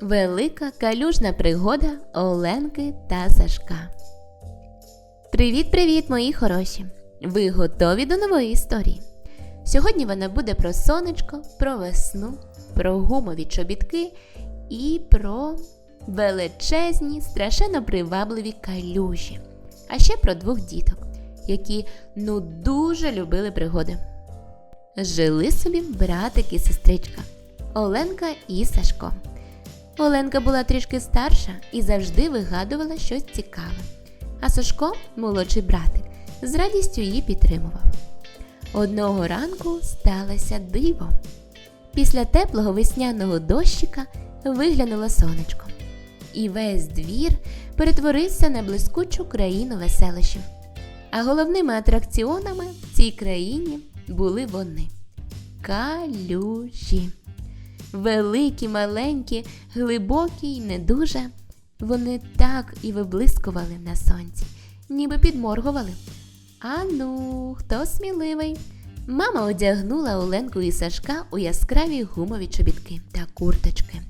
Велика калюжна пригода Оленки та Сашка. Привіт-привіт, мої хороші! Ви готові до нової історії? Сьогодні вона буде про сонечко, про весну, про гумові чобітки і про величезні, страшенно привабливі калюжі. А ще про двох діток, які ну дуже любили пригоди. Жили собі братик і сестричка Оленка і Сашко. Оленка була трішки старша і завжди вигадувала щось цікаве. А Сашко, молодший братик, з радістю її підтримував. Одного ранку сталося диво. Після теплого весняного дощика виглянуло сонечко, і весь двір перетворився на блискучу країну веселищів. А головними атракціонами в цій країні були вони калюжі. Великі, маленькі, глибокі й не дуже. Вони так і виблискували на сонці, ніби підморгували. Ану, хто сміливий? Мама одягнула Оленку і Сашка у яскраві гумові чобітки та курточки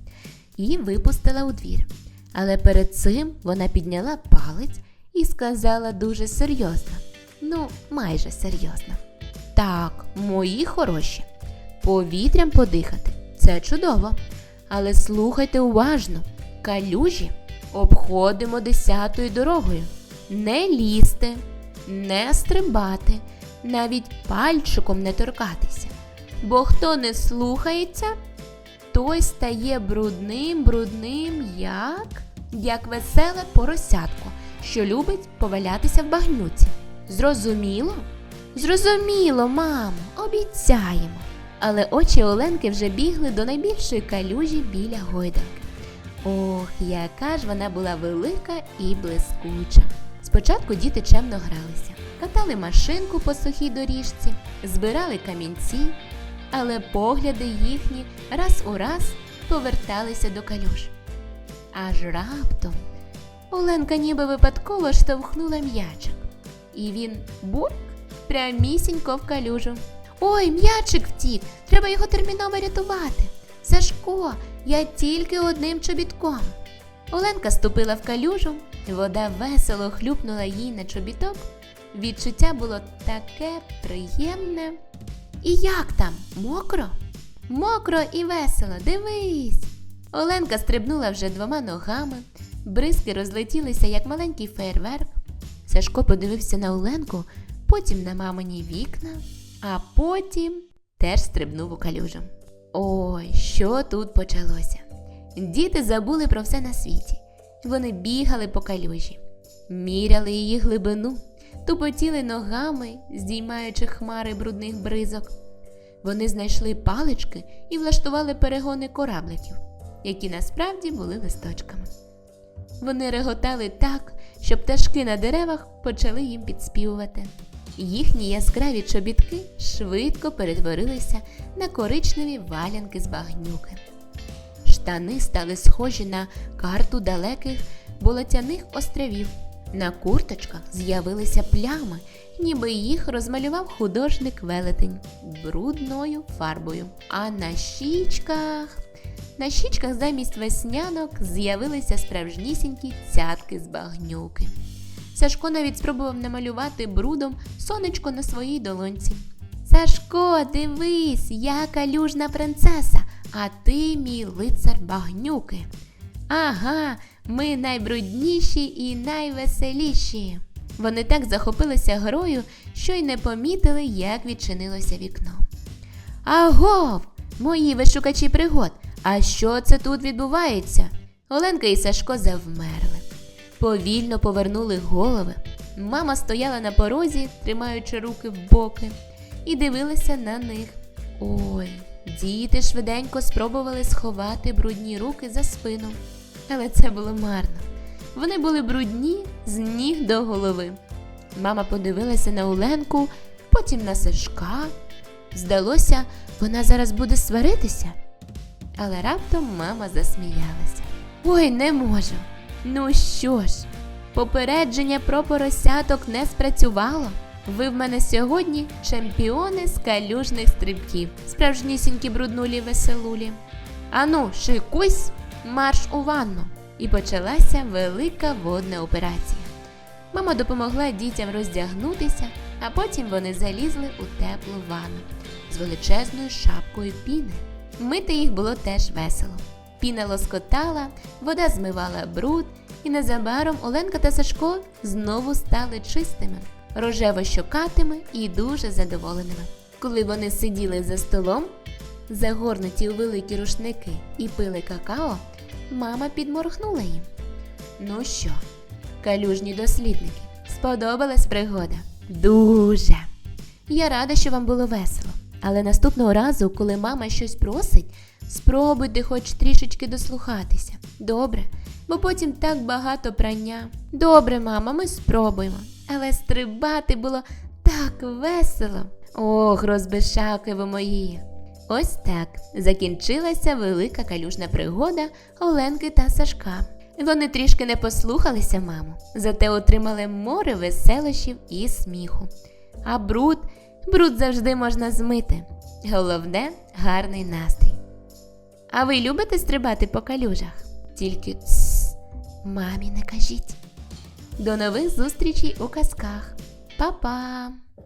і випустила у двір. Але перед цим вона підняла палець і сказала дуже серйозно, ну, майже серйозно. Так, мої хороші, повітрям подихати це чудово. Але слухайте уважно, калюжі обходимо десятою дорогою. Не лізти, не стрибати, навіть пальчиком не торкатися. Бо хто не слухається, той стає брудним, брудним, як як веселе поросятко, що любить повалятися в багнюці. Зрозуміло? Зрозуміло, мамо, обіцяємо. Але очі Оленки вже бігли до найбільшої калюжі біля гойданки. Ох, яка ж вона була велика і блискуча. Спочатку діти чемно гралися, катали машинку по сухій доріжці, збирали камінці, але погляди їхні раз у раз поверталися до калюж. Аж раптом Оленка ніби випадково штовхнула м'ячик, і він бурк прямісінько в калюжу. Ой, м'ячик втік, треба його терміново рятувати. Сашко, я тільки одним чобітком. Оленка ступила в калюжу, вода весело хлюпнула їй на чобіток. Відчуття було таке приємне. І як там? Мокро? Мокро і весело, дивись. Оленка стрибнула вже двома ногами, бризки розлетілися, як маленький фейерверк. Сашко подивився на Оленку, потім на мамині вікна а потім теж стрибнув у калюжу. Ой, що тут почалося? Діти забули про все на світі. Вони бігали по калюжі, міряли її глибину, тупотіли ногами, здіймаючи хмари брудних бризок. Вони знайшли палички і влаштували перегони корабликів, які насправді були листочками. Вони реготали так, що пташки на деревах почали їм підспівувати. Їхні яскраві чобітки швидко перетворилися на коричневі валянки з багнюки. Штани стали схожі на карту далеких болотяних островів. На курточках з'явилися плями, ніби їх розмалював художник велетень брудною фарбою. А на щічках, на щічках замість веснянок з'явилися справжнісінькі цятки з багнюки. Сашко навіть спробував намалювати брудом сонечко на своїй долонці. Сашко, дивись, я калюжна принцеса, а ти мій лицар багнюки. Ага, ми найбрудніші і найвеселіші. Вони так захопилися грою, що й не помітили, як відчинилося вікно. Агов, мої вишукачі пригод! А що це тут відбувається? Оленка і Сашко завмерли повільно повернули голови. Мама стояла на порозі, тримаючи руки в боки, і дивилася на них. Ой, діти швиденько спробували сховати брудні руки за спину. Але це було марно. Вони були брудні з ніг до голови. Мама подивилася на Оленку, потім на Сашка. Здалося, вона зараз буде сваритися. Але раптом мама засміялася. Ой, не можу. Ну що ж, попередження про поросяток не спрацювало. Ви в мене сьогодні чемпіони з калюжних стрибків, справжнісінькі бруднулі веселулі. Ану, шикусь, марш у ванну. І почалася велика водна операція. Мама допомогла дітям роздягнутися, а потім вони залізли у теплу ванну з величезною шапкою піни. Мити їх було теж весело. Піна лоскотала, вода змивала бруд, і незабаром Оленка та Сашко знову стали чистими, рожево-щокатими і дуже задоволеними. Коли вони сиділи за столом, загорнуті у великі рушники і пили какао, мама підморгнула їм. Ну що, калюжні дослідники, сподобалась пригода? Дуже. Я рада, що вам було весело. Але наступного разу, коли мама щось просить, спробуйте хоч трішечки дослухатися. Добре, бо потім так багато прання. Добре, мама, ми спробуємо. Але стрибати було так весело. Ох, розбишаки ви мої. Ось так закінчилася велика калюжна пригода Оленки та Сашка. Вони трішки не послухалися маму, зате отримали море веселощів і сміху. А бруд, бруд завжди можна змити. Головне гарний настрій. А ви любите стрибати по калюжах? Тільки тс, мамі не кажіть. До нових зустрічей у казках. Па-па!